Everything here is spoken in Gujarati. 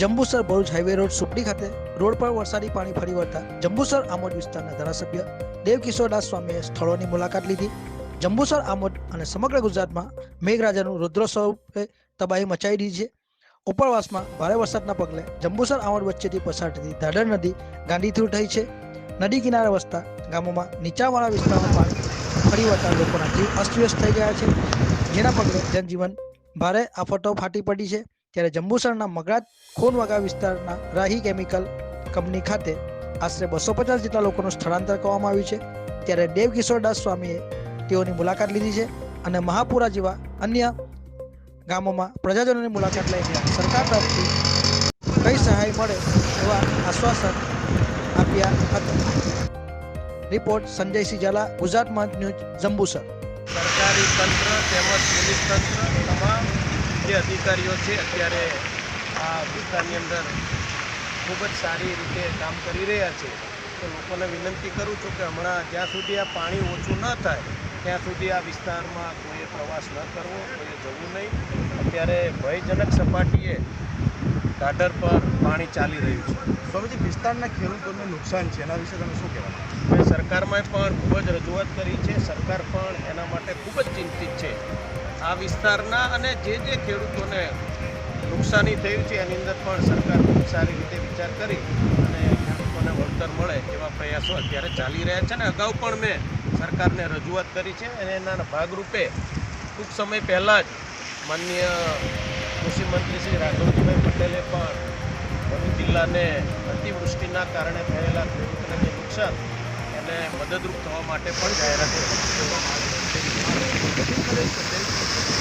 જંબુસર ભરૂચ હાઈવે રોડ સુપડી ખાતે રોડ પર વરસાદી પાણી ફરી વળતા જંબુસર આમોદ વિસ્તારના ધારાસભ્ય દેવકિશોરદાસ સ્વામીએ સ્થળોની મુલાકાત લીધી. જંબુસર આમોદ અને સમગ્ર ગુજરાતમાં મેઘરાજાનું રુદ્રોત્સવે તબાહી મચાવી દીધી છે. ઉપરવાસમાં ભારે વરસાદના પગલે જંબુસર આમોદ વચ્ચેથી પસાર થતી ધાડર નદી ગાંડી થઈ છે. નદી કિનારે વસતા ગામોમાં નીચાવાળા વિસ્તારમાં પાણી ફરી વળતા લોકોના જીવ અસ્તવ્યસ્ત થઈ ગયા છે. જેના પગલે જનજીવન ભારે આફતો ફાટી પડી છે. ત્યારે જંબુસરના મગરાજ ખોનવાગા વિસ્તારના રાહી કેમિકલ કંપની ખાતે આશરે બસો પચાસ જેટલા લોકોનું સ્થળાંતર કરવામાં આવ્યું છે. ત્યારે દેવ કિશોરદાસ સ્વામીએ તેઓની મુલાકાત લીધી છે અને મહાપુરા જેવા અન્ય ગામોમાં પ્રજાજનોની મુલાકાત લઈને સરકાર તરફથી કઈ સહાય મળે એવા આશ્વાસન આપ્યા હતા. Report Sanjaysinh Jhala Gujarat news, Jambusar. સરકારી તંત્ર તેમજ પોલીસ તંત્ર તમામ જે અધિકારીઓ છે અત્યારે આ વિસ્તારની અંદર ખૂબ જ સારી રીતે કામ કરી રહ્યા છે. તો લોકોને વિનંતી કરું છું કે હમણાં જ્યાં સુધી આ પાણી ઓછું ન થાય ત્યાં સુધી આ વિસ્તારમાં કોઈએ પ્રવાસ ન કરવો કોઈએ જવું નહીં. અત્યારે ભયજનક સપાટીએ ઢાઢર પર પાણી ચાલી રહ્યું છે. સ્વામીજી વિસ્તારના ખેડૂતોને નુકસાન છે એના વિશે તમે શું કહેવાના સરકારમાં પણ ખૂબ જ રજૂઆત કરી છે. સરકાર પણ એના માટે ખૂબ જ ચિંતિત છે. આ વિસ્તારના અને જે જે ખેડૂતોને નુકસાની થયું છે, એની અંદર પણ સરકાર ખૂબ સારી રીતે વિચાર કરી અને ખેડૂતોને વળતર મળે એવા પ્રયાસો અત્યારે ચાલી રહ્યા છે અને અગાઉ પણ મેં સરકારને રજૂઆત કરી છે અને એના ભાગરૂપે ટૂંક સમય પહેલાં જ માનનીય કૃષિ મંત્રી શ્રી રાઘવજીભાઈ પટેલે પણ ભરૂચ જિલ્લાને અતિવૃષ્ટિના કારણે થયેલા ખેડૂતોને જે નુકસાન એને મદદરૂપ થવા માટે પણ જાહેરાત કરવામાં આવી Thank you.